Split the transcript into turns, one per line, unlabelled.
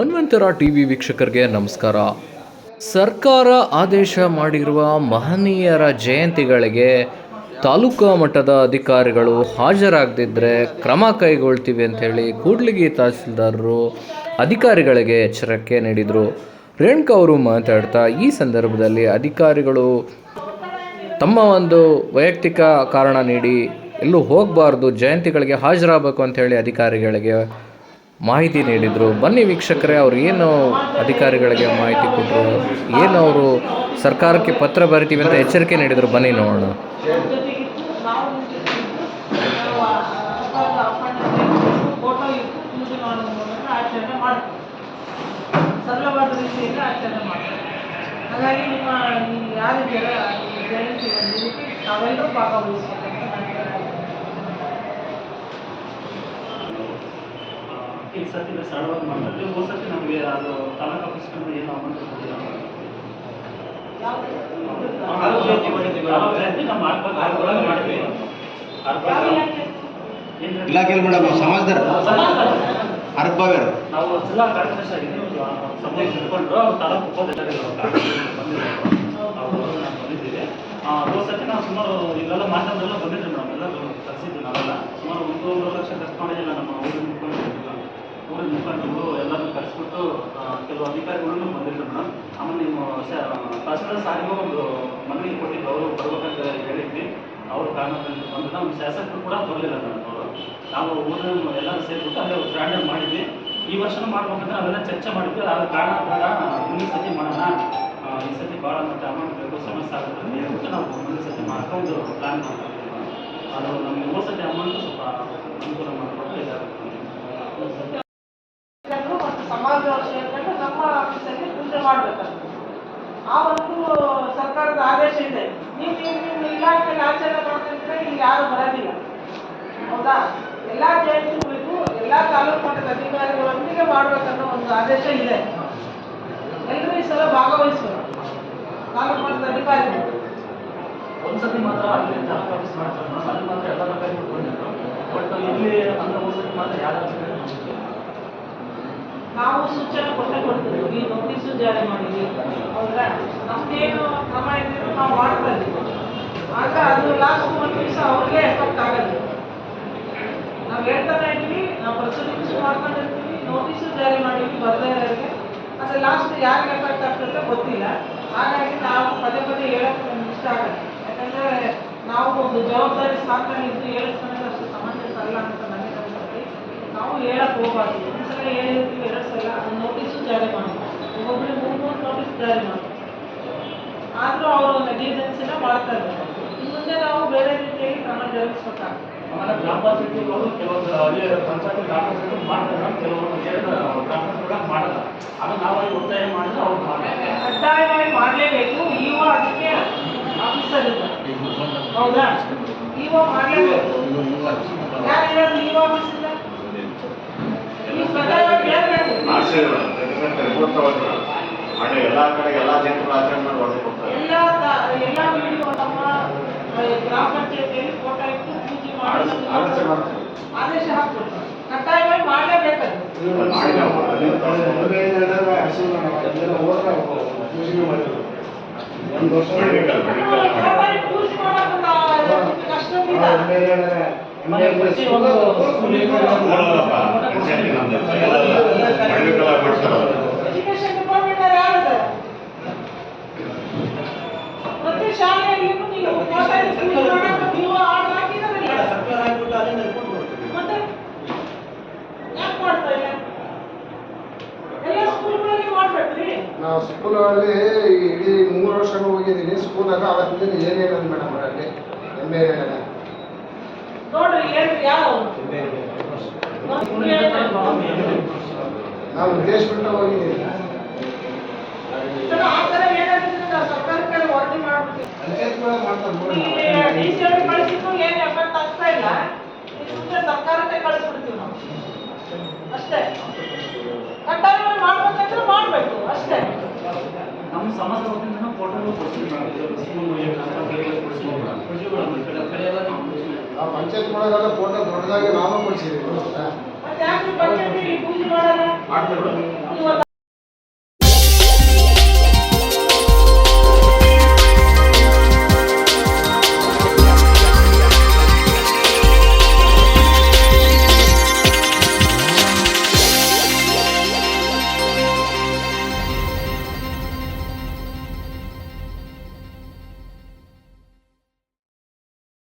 ಹನುಮಂತರ TV ವೀಕ್ಷಕರಿಗೆ ನಮಸ್ಕಾರ. ಸರ್ಕಾರ ಆದೇಶ ಮಾಡಿರುವ ಮಹನೀಯರ ಜಯಂತಿಗಳಿಗೆ ತಾಲೂಕು ಮಟ್ಟದ ಅಧಿಕಾರಿಗಳು ಹಾಜರಾಗದಿದ್ದರೆ ಕ್ರಮ ಕೈಗೊಳ್ತೀವಿ ಅಂತೇಳಿ ಕೂಡ್ಲಿಗಿ ತಹಸೀಲ್ದಾರರು ಅಧಿಕಾರಿಗಳಿಗೆ ಎಚ್ಚರಿಕೆ ನೀಡಿದರು. ರೇಣುಕಾ ಅವರು ಮಾತಾಡ್ತಾ ಈ ಸಂದರ್ಭದಲ್ಲಿ ಅಧಿಕಾರಿಗಳು ತಮ್ಮ ಒಂದು ವೈಯಕ್ತಿಕ ಕಾರಣ ನೀಡಿ ಎಲ್ಲೂ ಹೋಗಬಾರ್ದು, ಜಯಂತಿಗಳಿಗೆ ಹಾಜರಾಗಬೇಕು ಅಂಥೇಳಿ ಅಧಿಕಾರಿಗಳಿಗೆ ಮಾಹಿತಿ ನೀಡಿದರು. ಬನ್ನಿ ವೀಕ್ಷಕರೇ, ಅವ್ರು ಏನು ಅಧಿಕಾರಿಗಳಿಗೆ ಮಾಹಿತಿ ಕೊಟ್ಟರು ಏನು ಅವರು ಸರ್ಕಾರಕ್ಕೆ ಪತ್ರ ಬರಿತೀವಿ ಅಂತ ಎಚ್ಚರಿಕೆ ನೀಡಿದರು. ಬನ್ನಿ ನೋಡೋಣ.
ಸರಳವಾದ ರೀತಿಯಲ್ಲಿ ಆಚರಣೆ ಮಾಡ್ತೀವಿ ಹಾಗಾಗಿ ನಿಮ್ಮ ಈ ಯಾರು ಜನ ಈ ಜಯಂತಿ ಬಂದಿದ್ದಕ್ಕೆ ತಾವೆಲ್ಲರೂ ಭಾಗವಹಿಸ್ಬೇಕಂತ ನಾನು ಹೇಳ್ತೀನಿ.
ಈ ಸತಿ ಸರಳವಾಗಿ ಮಾಡ್ತಾರೆ. ಹೋದ ಸತಿ ನಮಗೆ ಅದು ತಾಲೂಕು ಆಫೀಸ್ನಿಂದ ಏನು ಅಮೌಂಟ್ ಕೊಟ್ಟಿಲ್ಲ
ಇಲಾಖೆಯಲ್ಲಿ ಮೇಡಮ್ ಸಮಾಜದವರು ಅರ್ಭವ್ಯರು
ನಾವು ಜಿಲ್ಲಾ ಕಾರ್ಯದರ್ಶಿ ಆಗಿದ್ದೀವಿ ಸಭೆ ಇಟ್ಕೊಂಡ್ರು ಅವ್ರು ತಾಲೂಕು ಉಪಾಧ್ಯಕ್ಷರು ನಾವು ಬಂದಿದ್ದೀವಿ. ಆ, ಹೋದ ಸತಿ ನಾವು ಸುಮಾರು ಇಲ್ಲೆಲ್ಲ ಮಾಧ್ಯಮದೆಲ್ಲ ಬಂದಿದ್ರು ಮೇಡಮ್. ಎಲ್ಲ ಕರೆಸಿದ್ವಿ ನಾವೆಲ್ಲ. ಸುಮಾರು ಒಂದೂವರೆ ಲಕ್ಷ ಖರ್ಚು ಮಾಡಿದಿಲ್ಲ ನಮ್ಮ ಊರಿನ ಊರಿನ ಮುಖಂಡರು ಎಲ್ಲರನ್ನು ಕರೆಸ್ಬಿಟ್ಟು ಕೆಲವು ಅಧಿಕಾರಿಗಳನ್ನು ಬಂದಿದ್ರು ಮೇಡಮ್ ಆಮೇಲೆ ನಿಮ್ಮ ತಹಸೀಲ್ದಾರ್ ಸಾಹೇಬ್ ಒಂದು ಮನವಿ ಕೊಟ್ಟಿದ್ದು ಅವರು ಬರ್ಬೇಕಂತ ಹೇಳಿದ್ವಿ. ಅವರು ಕಾರಣದಿಂದ ಬಂದು ನಮ್ಮ ಶಾಸಕರು ಕೂಡ ಬರಲಿಲ್ಲ ಮೇಡಮ್ ಅವರು. ನಾವು ಊರಿನ ಎಲ್ಲರೂ ಸೇರಿಬಿಟ್ಟು ಅಲ್ಲೇ ಗ್ರ್ಯಾಂಡರ್ ಮಾಡಿದ್ವಿ. ಈ ವರ್ಷನೂ ಮಾಡ್ಬೇಕಂದ್ರೆ ಅವೆಲ್ಲ ಚರ್ಚೆ ಮಾಡಿದ್ವಿ. ಆದ ಕಾರಣ ಬೇಡ ಮುಂದಿನ ಸತಿ ಮಾಡೋಣ. ಈ ಸತಿ ಭಾಳ ಮತ್ತೆ ಅಮೌಂಟ್ ಬೇಕು ಸಮಸ್ಯೆ ಆಗುತ್ತೆ ಅಂತ ಹೇಳ್ಬಿಟ್ಟು ನಾವು ಮುಂದಿನ ಸತಿ ಮಾಡ್ಕೊಂಡು ಪ್ಲಾನ್ ಮಾಡ್ತೀವಿ ಅದು ನಮಗೆ ಹೋದ ಸತಿ ಅಮೌಂಟ್ ಸ್ವಲ್ಪ ಅನುಕೂಲ ಮಾಡಿಕೊಟ್ರೆ ಇದಾಗುತ್ತೆ
ಜನರು ಮತ್ತು ಸಮಾಜದವರು ಸೇರ್ಕೊಂಡು ನಮ್ಮ ಆಫೀಸಲ್ಲಿ ಪೂಜೆ ಮಾಡಬೇಕಂತ. ಆ ಒಂದು ಸರ್ಕಾರದ ಆದೇಶ ಇದೆ. ನೀವು ನೀವು ನಿಮ್ಮ ಇಲಾಖೆಯಲ್ಲಿ ಆಚರಣೆ ಮಾಡ್ತಿದ್ರೆ ಇಲ್ಲಿ ಯಾರು ಬರೋದಿಲ್ಲ. ಹೌದಾ? ಎಲ್ಲ ಜಯಂತಿಗಳಿಗೂ ಎಲ್ಲ ತಾಲೂಕು ಮಟ್ಟದ ಅಧಿಕಾರಿಗಳೊಂದಿಗೆ ಮಾಡ್ಬೇಕನ್ನೋ ಒಂದು ಆದೇಶ ಇದೆ. ಎಲ್ಲರೂ ಈ ಸಲ ಭಾಗವಹಿಸೋ ತಾಲೂಕು ಮಟ್ಟದ ಅಧಿಕಾರಿಗಳು.
ಒಂದ್ಸತಿ ಮಾತ್ರ ಅಲ್ಲಿ ಮಾಡ್ತಾರೆ ಅಲ್ಲಿ ಮಾತ್ರ ಎಲ್ಲ ಬಂದಿದ್ರು ಬಟ್ ಇಲ್ಲಿ ಅಂದ್ರೆ ಒಂದ್ಸತಿ ಮಾತ್ರ ಯಾರು
ನಾವು ಸೂಚನೆ ಕೊಟ್ಟೆ ಕೊಡ್ತೀವಿ. ಈ ನೋಟಿಸು ಜಾರಿ ಮಾಡಿದ್ವಿ ಹೌದಾ ನಮ್ದೇನು ಕ್ರಮ ಇದೆ ನಾವು ಮಾಡ್ತಾ ಇದ್ದೀವಿ. ಆಗ ಅದು ಲಾಸ್ಟ್ ಒಂದು ದಿವಸ ಅವ್ರಿಗೆ ಎಫೆಕ್ಟ್ ಆಗಲ್ಲ ನಾವು ಹೇಳ್ತಾನೆ ಇದ್ವಿ ನಾವು ಪ್ರೊಸೀಡಿಂಗ್ಸ್ ಮಾಡ್ಕೊಂಡಿರ್ತೀವಿ, ನೋಟಿಸು ಜಾರಿ ಮಾಡಿದ್ವಿ ಬರ್ದೇರಿಗೆ ಆದರೆ ಲಾಸ್ಟ್ ಯಾರಿಗೆ ಎಫೆಕ್ಟ್ ಆಗ್ತದೆ ಗೊತ್ತಿಲ್ಲ. ಹಾಗಾಗಿ ನಾವು ಪದೇ ಪದೇ ಹೇಳಕ್ಕೆ ನಮ್ಗೆ ಇಷ್ಟ ಆಗುತ್ತೆ. ಯಾಕಂದರೆ ನಾವು ಒಂದು ಜವಾಬ್ದಾರಿ ಸಾಕಾಗಿದ್ದು ಹೇಳಿಸ್ಕೊಂಡ್ರೆ ಅಷ್ಟು ಸಮಂಜಸ ಅಲ್ಲ ಅಂತ ನನಗೆ ಅನಿಸುತ್ತೆ. ನಾವು ಹೇಳಕ್ಕೆ ಹೋಗಬಾರ್ದು. ಸಲ ಹೇಳಿರ್ತೀವಿ ಎರಡು ಸಲ ಒಂದು ನೋಟಿಸು ಜಾರಿ ಮಾಡಿ ಒಬ್ಬೊಬ್ಬರಿಗೆ ಮೂರು ಮೂರು ನೋಟಿಸ್ ಜಾರಿ ಮಾಡಿ ಆದರೂ ಅವರು ನೆಗ್ಲಿಜೆನ್ಸಿನ ಮಾಡ್ತಾ ಇದ್ದಾರೆ. ಮುಂದೆ ನಾವು ಬೇರೆ ರೀತಿಯಾಗಿ ಕ್ರಮ ಜರುಗಿಸ್ಬೇಕಾಗ್ತದೆ
ಆಮೇಲೆ ಗ್ರಾಮ ಪಂಚಾಯತಿಗಳು ಕೆಲವೊಂದು ಅಲ್ಲಿ ಪಂಚಾಯತಿ ಗ್ರಾಮ ಪಂಚಾಯತಿ ಮಾಡ್ತಾರೆ ಕೆಲವೊಂದು ಎರಡು ಗ್ರಾಮ ಪಂಚಾಯತ್ ಮಾಡಲ್ಲ. ಅದು ನಾವು ಅಲ್ಲಿ ಒತ್ತಾಯ ಮಾಡಿದ್ರೆ ಅವ್ರು ಮಾಡ್ತಾರೆ.
ಕಡ್ಡಾಯವಾಗಿ ಮಾಡಲೇಬೇಕು. ಇವ ಅದಕ್ಕೆ ಆಫೀಸರ್ ಇದ್ದಾರೆ. ಹೌದಾ? ಇವ ಮಾಡಲೇಬೇಕು. ಯಾರು ಇರೋದು ಇವ ಆಫೀಸಿಂದ ಕಡ್ಡಾಯವಾಗಿ ಹೇಳ್ಬೇಕು
ಮಾಡಿ ಎಲ್ಲ ಕಡೆ ಎಲ್ಲ ಜನರು ಆಚರಣೆ ಮಾಡಿ ವರದಿ ಕೊಡ್ತಾರೆ.
ಒಂದು ವರ್ಷ
ನೀವು
ಸ್ಕೂಲಲ್ಲಿ ಇಡೀ ಮೂರು ವರ್ಷಗಳು ಹೋಗಿದ್ದೀನಿ ಸ್ಕೂಲಾಗ ಅವತ್ತಿನ ಏನೇನದು ಮೇಡಮ್ ಅಲ್ಲಿ ಎಂ
ಎ
ನಾವು
ಇನ್ನು ಸರ್ಕಾರಕ್ಕೆ ಕಳಿಸ್ಬಿಡ್ತೀವಿ ನಾವು. ಅಷ್ಟೇ. ಕಡ್ಡಾಯವಾಗಿ ಮಾಡ್ಬೇಕಂದ್ರೆ ಮಾಡಬೇಕು ಅಷ್ಟೇ.
ನಮ್ಮ ಸಮಾಜ ವತಿಯಿಂದ ಫೋಟೋಗಳು ಕೊಡ್ತೀವಿ.
ಪಂಚಾಯತ್ ಒಳಗೆಲ್ಲ ಫೋಟೋ ದೊಡ್ಡದಾಗಿ ನಾವು ಕೊಡ್ಸಿದ್ದೀವಿ